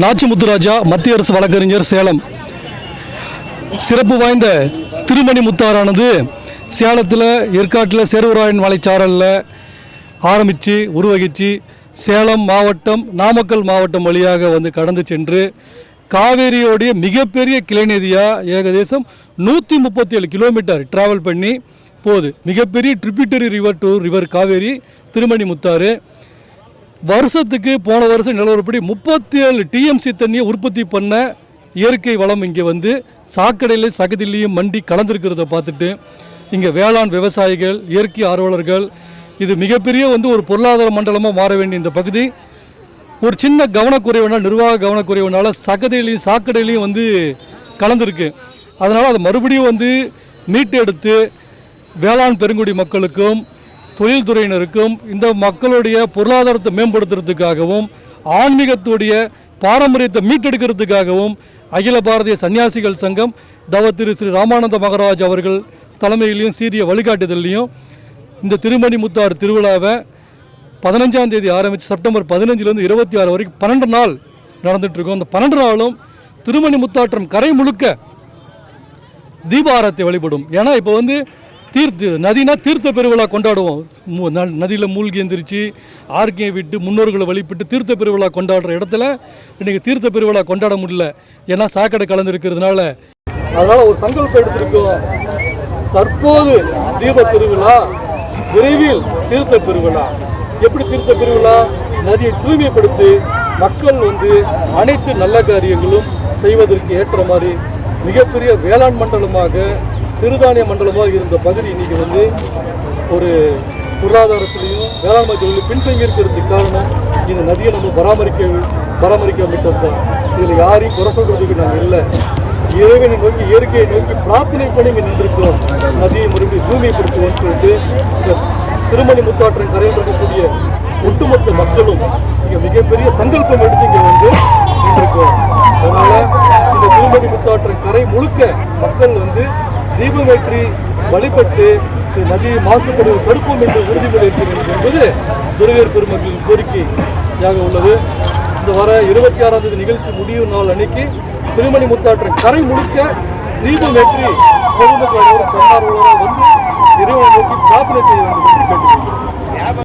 நாச்சி முத்துராஜா மத்திய அரசு வழக்கறிஞர் சேலம். சிறப்பு வாய்ந்த திருமணி முத்தாரானது சேலத்தில் ஏற்காட்டில் சேர்வராயன் மலைச்சாரலில் ஆரம்பித்து உருவகிச்சு சேலம் மாவட்டம் நாமக்கல் மாவட்டம் வழியாக வந்து கடந்து சென்று காவேரியோடைய மிகப்பெரிய கிளைநதியாக ஏகதேசம் நூற்றி முப்பத்தி ஏழு கிலோமீட்டர் ட்ராவல் பண்ணி போகுது. மிகப்பெரிய tributary river to river Kaveri Thirumanimuthar. வருஷத்துக்கு போன வருஷம் நிலவரப்படி முப்பத்தி ஏழு டிஎம்சி தண்ணியை உற்பத்தி பண்ண இயற்கை வளம் இங்கே வந்து சாக்கடையிலையும் சகதிலையும் மண்டி கலந்துருக்கிறத பார்த்துட்டு இங்கே வேளாண் விவசாயிகள் இயற்கை ஆர்வலர்கள் இது மிகப்பெரிய வந்து ஒரு பொருளாதார மண்டலமாக மாற வேண்டிய இந்த பகுதி. ஒரு சின்ன கவனக்குறைவுனால் நிர்வாக கவனக்குறைவுனால சகதியிலையும் சாக்கடையிலையும் வந்து கலந்துருக்கு. அதனால் அதை மறுபடியும் வந்து மீட்டெடுத்து வேளாண் பெருங்குடி மக்களுக்கும் தொழில்துறையினருக்கும் இந்த மக்களுடைய பொருளாதாரத்தை மேம்படுத்துறதுக்காகவும் ஆன்மீகத்துடைய பாரம்பரியத்தை மீட்டெடுக்கிறதுக்காகவும் அகில பாரதிய சன்னியாசிகள் சங்கம் தவ திரு ஸ்ரீ ராமானந்த மகராஜ் அவர்கள் தலைமையிலையும் சீரிய வழிகாட்டுதல்லையும் இந்த திருமணி முத்தாறு திருவிழாவை பதினஞ்சாம் தேதி ஆரம்பித்து செப்டம்பர் பதினஞ்சுலேருந்து இருபத்தி ஆறு வரைக்கும் பன்னெண்டு நாள் நடந்துட்டுருக்கோம் அந்த பன்னெண்டு நாளும் திருமணி முத்தாற்றம் கரை முழுக்க தீபாரத்தை வழிபடும். ஏன்னா இப்போ வந்து தீர்த்து நதினா தீர்த்த பெருவிழா கொண்டாடுவோம். நதியில் மூழ்கி எந்திரிச்சு ஆர்கியை விட்டு முன்னோர்களை வழிபட்டு தீர்த்த பெருவிழா கொண்டாடுற இடத்துல இன்றைக்கி தீர்த்த பெருவிழா கொண்டாட முடியல. ஏன்னா சாக்கடை கலந்துருக்கிறதுனால. அதனால் ஒரு சங்கல்பம் எடுத்திருக்கோம். தற்போது தீப திருவிழா விரைவில் தீர்த்த பெருவிழா. எப்படி தீர்த்த பெருவிழா? நதியை தூய்மைப்படுத்தி மக்கள் வந்து அனைத்து நல்ல காரியங்களும் செய்வதற்கு ஏற்ற மாதிரி மிகப்பெரிய வேளாண் மண்டலமாக சிறுதானிய மண்டலமாக இருந்த பகுதி இன்னைக்கு வந்து ஒரு பொருளாதாரத்திலையும் வேளாண்மை தொழிலும் பின்தங்கி இருக்கிறதுக்கு காரணம் இந்த நதியை நம்ம பராமரிக்க பராமரிக்க விட்டது தான். இதில் யாரையும் குறை சொல்கிறதுக்கு நாங்கள் இல்லை. இறைவனை நோக்கி இயற்கையை நோக்கி பிரார்த்தனை பண்ணி இங்கே நின்றிருக்கோம் நதியை மறுபடியும் தூய்மைப்படுத்துவோம்னு சொல்லிட்டு இந்த திருமணி முத்தாற்றின் கரையில் இருக்கக்கூடிய ஒட்டுமொத்த மக்களும் இங்கே மிகப்பெரிய சங்கல்பம் எடுத்து இங்கே வந்து நின்றிருக்கோம் அதனால் இந்த திருமணி முத்தாற்றின் கரை முழுக்க மக்கள் வந்து தீபம் தீபமேற்றி வழிபட்டு இந்த நதியை மாசுபடுவதை தடுப்போம் என்று உறுதிமொழி இருக்கிறது என்பது துறையர் பெருமக்களின் கோரிக்கையாக உள்ளது. இந்த வர இருபத்தி ஆறாம் தேதி நிகழ்ச்சி முடியும் நாள் அன்னைக்கு திருமணி முத்தாற்றின் கரை முழுக்க பொதுமக்கள் அனைவரும் தன்னார்வலராக வந்து இறைவன் நோக்கி பிரார்த்தனை செய்ய வேண்டும் என்று கேட்டுக்கொள்கிறேன்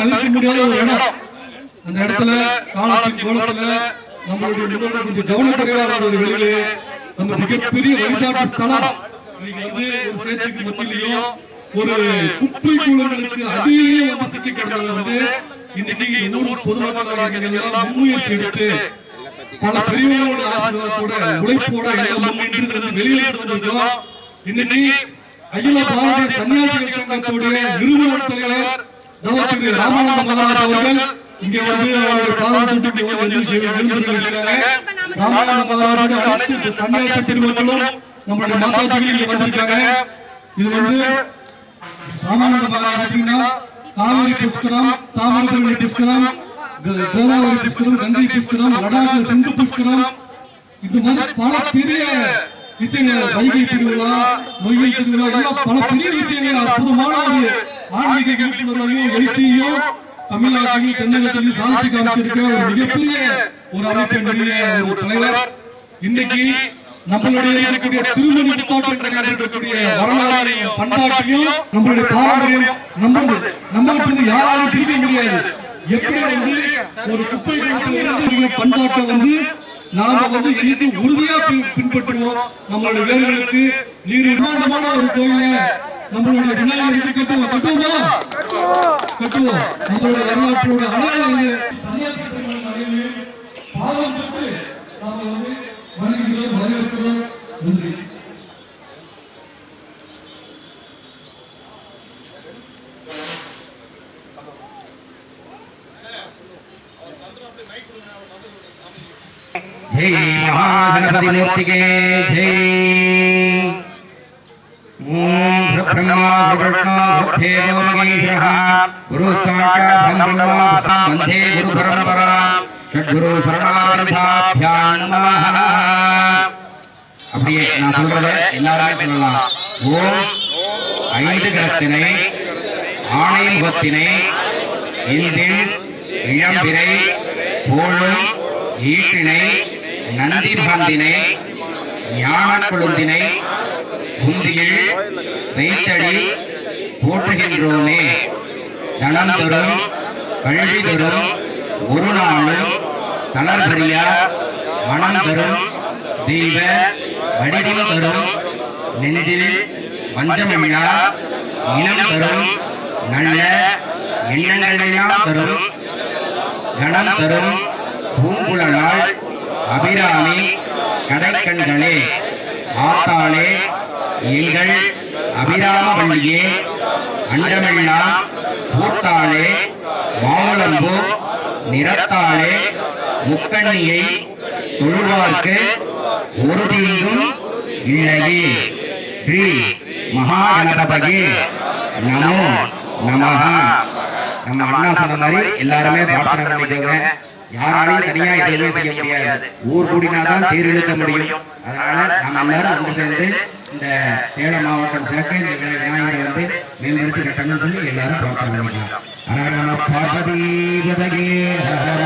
தவிர்க்க முடியாத. ஒரு இடம். அந்த இடத்துல காலத்தின் கோலத்துல நம்மளுடைய முன்னோர்கள் கொஞ்சம் கவனக்குறைவாக ஒரு வெளியிலே நம்ம மிகப்பெரிய வழிபாட்டு ஸ்தலம். இன்னைக்கு வந்து ஒரு சேத்துக்கு மத்தியிலையும் ஒரு குப்பை கூலங்களுக்கு அடியிலேயே வந்து சிக்கி கிடந்தது வந்து இன்னைக்கு ஊர் பொதுமக்களாக எல்லாம் முன்முயற்சி எடுத்து பல பெரியவர்களோட ஆசீர்வாதத்தோட உழைப்போட எல்லாம் முன்னின்று வெளியில எடுத்து வந்திருக்கோம் இன்னைக்கு அகில பாரதிய சன்னியாசிகள் சங்கத்துடைய நிறுவனர் தலைவர் தவத்திரு ராமானந்த அவர்கள் இங்க வந்து அவருடைய பாதம் தொட்டு இங்க ராமானந்த மகாராஜோட அனைத்து சன்னியாச பெருமக்களும் மாதாஜிகள் வந்திருக்காங்க இது வந்து ராமானந்த மகாராஜ் அப்படின்னா காவிரி புஷ்கரம் தாமிரபரணி புஷ்கரம் கோதாவரி புஷ்கரம் கங்கை புஷ்கரம் லடாக்ல சிந்து புஷ்கரம். இந்த மாதிரி பல பெரிய விஷயங்கள் வைகை திருவிழா மொய்கை திருவிழா எல்லாம் பல பெரிய விஷயங்கள் அற்புதமான ஒரு ஆன்மீக விழிப்புணர்வையும் எழுச்சியையும் தமிழ்நாட்டில் தென்னகத்தில் சாதிச்சு காமிச்சிருக்க ஒரு மிகப்பெரிய ஒரு அமைப்பை நிறுவிய ஒரு தலைவர். இன்னைக்கு நம்மளுடைய இருக்கக்கூடிய திருமணி புத்தாட்டம் இருக்கக்கூடிய வரலாறு பண்பாட்டையும் நம்மளுடைய பாரம்பரியம் நம்மளுடைய நம்மளுக்கு யாராலும் பிரிக்க முடியாது. எப்படி வந்து ஒரு குப்பை பண்பாட்டை வந்து நாம வந்து இன்னைக்கு உறுதியா பின்- பின்பற்றுவோம். நம்மளுடைய வேர்களுக்கு நீர் நிர்மாண்டமான ஒரு கோயில நம்மளுடைய கண்ணாடி கட்டுவோம். கட்டுவோம்? கட்டுவோம். நம்மளுடைய வரலாற்றோட அடையாளம் பாதுகாப்பு நாம் வந்து வருகிறோம் வரவேற்கிறோம். நன்றி. ஜெய் மகாகணபதி மூர்த்திகே ஜெய். गुरुकृष्णोर्थे योगीशः गुरुसाक्षात् वन्दे गुरुपरम्पराम् षड्गुरु शरणार्थाभ्यां नमः அப்படியே நான் சொல்றத எல்லாருமே ஞான கொழுந்தினை பெய்தடி போற்றுகின்றோமே. தனம் தரும் கல்வி தரும் ஒரு நாளும் தளர்பரியா மனம் தரும் தெய்வ வடிவம் தரும் நெஞ்சில் பஞ்சமிழா இனம் தரும் நல்ல எண்ணங்களெல்லாம் தரும் கணம் தரும் பூங்குழலால் அபிராமி கடைக்கண்களே ஆத்தாளே எங்கள் அபிராமவள்ளியே அண்டமெல்லாம் பூத்தாளே மாவுளம்பு நிறத்தாளே முக்கண்ணியை தொழுவார்க்கு ஒரு தீங்கும் இல்லையே ஸ்ரீ மகாகணபதகே நமோ நமஹ. நம்ம அண்ணா சொன்ன மாதிரி எல்லாருமே பிரார்த்தனை பண்ணிக்கோங்க யாராலையும் தனியா எதுவுமே செய்ய முடியாது. ஊர் கூடினாதான் தேர் இழுக்க முடியும். அதனால நம்ம எல்லாரும் ஒன்று சேர்ந்து இந்த சேலம் மாவட்டம் சேர்க்க இந்த விநாயகரை வந்து மேம்படுத்தி கட்டணும்னு சொல்லி எல்லாரும் பிரார்த்தனை பண்ணிக்கலாம் ஹர நம. பார்வதீபதகே ஹர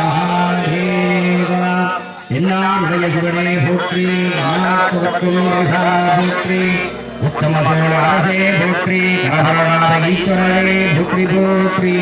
போற்றி போற்றி. உத்தம சோழ அரசே போற்றி கரபரநாத ஈஸ்வரனே போற்றி போற்றி.